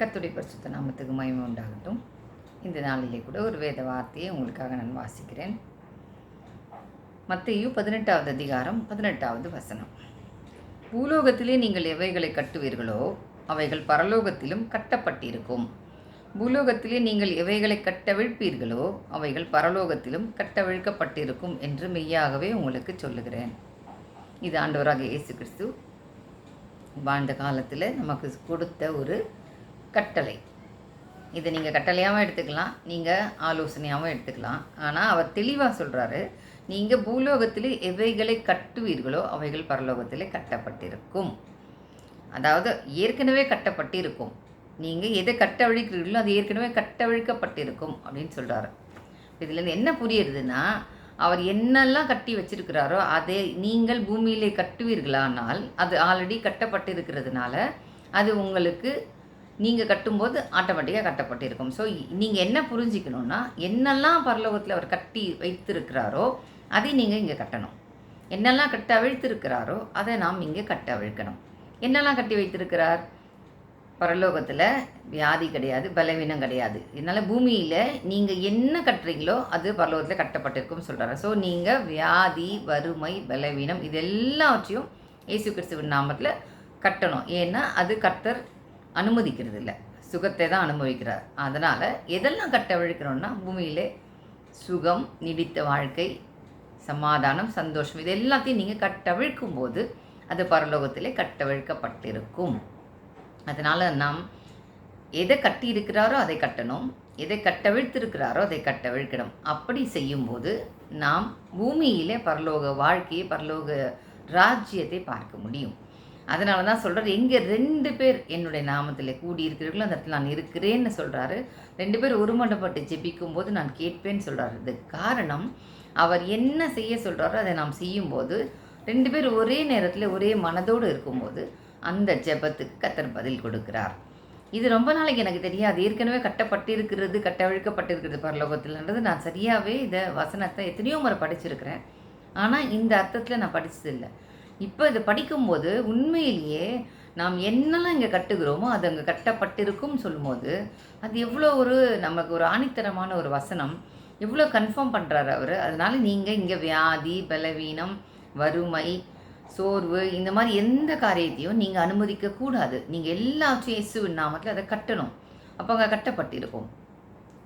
கத்துடைய பரிசுத்த நாமத்துக்கு மகிமை உண்டாகட்டும். இந்த நாளிலே கூட ஒரு வேத வார்த்தையை உங்களுக்காக நான் வாசிக்கிறேன். மத்தேயு பதினெட்டாவது அதிகாரம் பதினெட்டாவது வசனம். பூலோகத்திலே நீங்கள் எவைகளை கட்டுவீர்களோ அவைகள் பரலோகத்திலும் கட்டப்பட்டிருக்கும். பூலோகத்திலே நீங்கள் எவைகளை கட்டவிழ்ப்பீர்களோ அவைகள் பரலோகத்திலும் கட்டவிழ்க்கப்பட்டிருக்கும் என்று மெய்யாகவே உங்களுக்கு சொல்லுகிறேன். இது ஆண்டவராக இயேசு கிறிஸ்து வாழ்ந்த காலத்தில் நமக்கு கொடுத்த ஒரு கட்டளை. இதை நீங்கள் கட்டளையாகவும் எடுத்துக்கலாம் நீங்கள் ஆலோசனையாகவும் எடுத்துக்கலாம். ஆனால் அவர் தெளிவாக சொல்கிறாரு நீங்கள் பூலோகத்தில் எவைகளை கட்டுவீர்களோ அவைகள் பரலோகத்தில் கட்டப்பட்டிருக்கும். அதாவது ஏற்கனவே கட்டப்பட்டிருக்கும். நீங்கள் எதை கட்டவழிக்கிறீர்களோ அது ஏற்கனவே கட்டவழிக்கப்பட்டிருக்கும் அப்படின்னு சொல்கிறாரு இதுலேருந்து என்ன புரியுறதுன்னா அவர் என்னெல்லாம் கட்டி வச்சிருக்கிறாரோ அதை நீங்கள் பூமியிலே கட்டுவீர்களானால் அது ஆல்ரெடி கட்டப்பட்டிருக்கிறதுனால அது உங்களுக்கு நீங்கள் கட்டும்போது ஆட்டோமேட்டிக்காக கட்டப்பட்டிருக்கும். ஸோ நீங்கள் என்ன புரிஞ்சிக்கணும்னா என்னெல்லாம் பரலோகத்தில் அவர் கட்டி வைத்திருக்கிறாரோ அதை நீங்கள் இங்கே கட்டணும். என்னெல்லாம் கட்ட அவிழ்த்திருக்கிறாரோ அதை நாம் இங்கே கட்ட அவிழ்க்கணும். என்னெல்லாம் கட்டி வைத்திருக்கிறார்? பரலோகத்தில் வியாதி கிடையாது பலவீனம் கிடையாது. இதனால் பூமியில் நீங்கள் என்ன கட்டுறீங்களோ அது பரலோகத்தில் கட்டப்பட்டிருக்கும் சொல்கிறாரு ஸோ நீங்கள் வியாதி வறுமை பலவீனம் இது எல்லாவற்றையும் இயேசு கிறிஸ்துவின் நாமத்தில் கட்டணும். ஏன்னா அது கர்த்தர் அனுமதிக்கிறது இல்லை சுகத்தை தான் அனுபவிக்கிறார். அதனால் எதெல்லாம் கட்ட விழுக்கிறோன்னா பூமியிலே சுகம் நீடித்த வாழ்க்கை சமாதானம் சந்தோஷம் இது எல்லாத்தையும் நீங்கள் கட்டவிழ்க்கும் போது அது பரலோகத்திலே கட்டவிழ்க்கப்பட்டிருக்கும் அதனால் நாம் எதை கட்டி இருக்கிறாரோ அதை கட்டணும். எதை கட்டவிழ்த்திருக்கிறாரோ அதை கட்டவிழ்க்கணும் அப்படி செய்யும்போது நாம் பூமியிலே பரலோக வாழ்க்கையை பரலோக ராஜ்யத்தை பார்க்க முடியும். அதனால தான் சொல்கிறார் எங்கே ரெண்டு பேர் என்னுடைய நாமத்தில் கூடியிருக்கிறீர்களோ அந்த இடத்துல நான் இருக்கிறேன்னு சொல்கிறாரு ரெண்டு பேர் ஒருமண்டப்பட்டு ஜெபிக்கும் போது நான் கேட்பேன்னு சொல்கிறாரு இது காரணம் அவர் என்ன செய்ய சொல்கிறாரோ அதை நாம் செய்யும்போது ரெண்டு பேர் ஒரே நேரத்தில் ஒரே மனதோடு இருக்கும்போது அந்த ஜெபத்துக்கு கத்தர் பதில் கொடுக்கிறார். இது ரொம்ப நாளைக்கு எனக்கு தெரியாது. ஏற்கனவே கட்டப்பட்டிருக்கிறது கட்டவிழ்க்கப்பட்டிருக்கிறது பரலோகத்தில்ன்றது. நான் சரியாகவே இதை வசனத்தை எத்தனையோ முறை படிச்சிருக்கிறேன். ஆனால் இந்த அர்த்தத்தில் நான் படித்ததில்லை இப்போ இதை படிக்கும்போது உண்மையிலேயே நாம் என்னெல்லாம் இங்கே கட்டுகிறோமோ அது அங்கே கட்டப்பட்டிருக்கும் சொல்லும்போது அது எவ்வளோ ஒரு நமக்கு ஒரு ஆணித்தரமான ஒரு வசனம். எவ்வளோ கன்ஃபார்ம் பண்ணுறாரு அவர். அதனால் நீங்கள் இங்கே வியாதி பலவீனம் வறுமை சோர்வு இந்த மாதிரி எந்த காரியத்தையும் நீங்கள் அனுமதிக்கக்கூடாது நீங்கள் எல்லாத்தையும் இயேசுவின் நாமத்தில் அதை கட்டணும். அப்போ அங்கே கட்டப்பட்டிருக்கும்.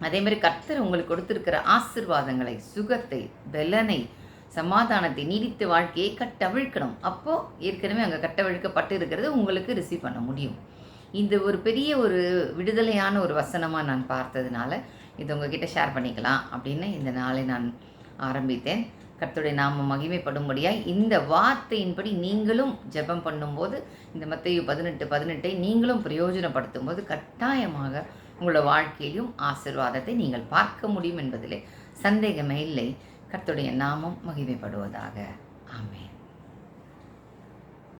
அதே மாதிரி கர்த்தர் உங்களுக்கு கொடுத்துருக்கிற ஆசிர்வாதங்களை சுகத்தை பலனை சமாதானத்தை நீடித்த வாழ்க்கையை கட்டவிழ்க்கணும். அப்போது ஏற்கனவே அங்கே கட்டவிழ்க்கப்பட்டு இருக்கிறது உங்களுக்கு ரிசீவ் பண்ண முடியும். இந்த ஒரு பெரிய ஒரு விடுதலையான ஒரு வசனமாக நான் பார்த்ததுனால இது உங்ககிட்ட ஷேர் பண்ணிக்கலாம் அப்படின்னு இந்த நாளை நான் ஆரம்பித்தேன். கர்த்தருடைய நாம மகிமைப்படும்படியாக இந்த வார்த்தையின்படி நீங்களும் ஜெபம் பண்ணும்போது இந்த மத்தையு பதினெட்டு பதினெட்டை நீங்களும் பிரயோஜனப்படுத்தும் போது கட்டாயமாக உங்களோட வாழ்க்கையிலும் ஆசிர்வாதத்தை நீங்கள் பார்க்க முடியும் என்பதிலே சந்தேகமே இல்லை. கர்த்துடைய நாமம் மகிமைப்படுவதாக. ஆமேன்.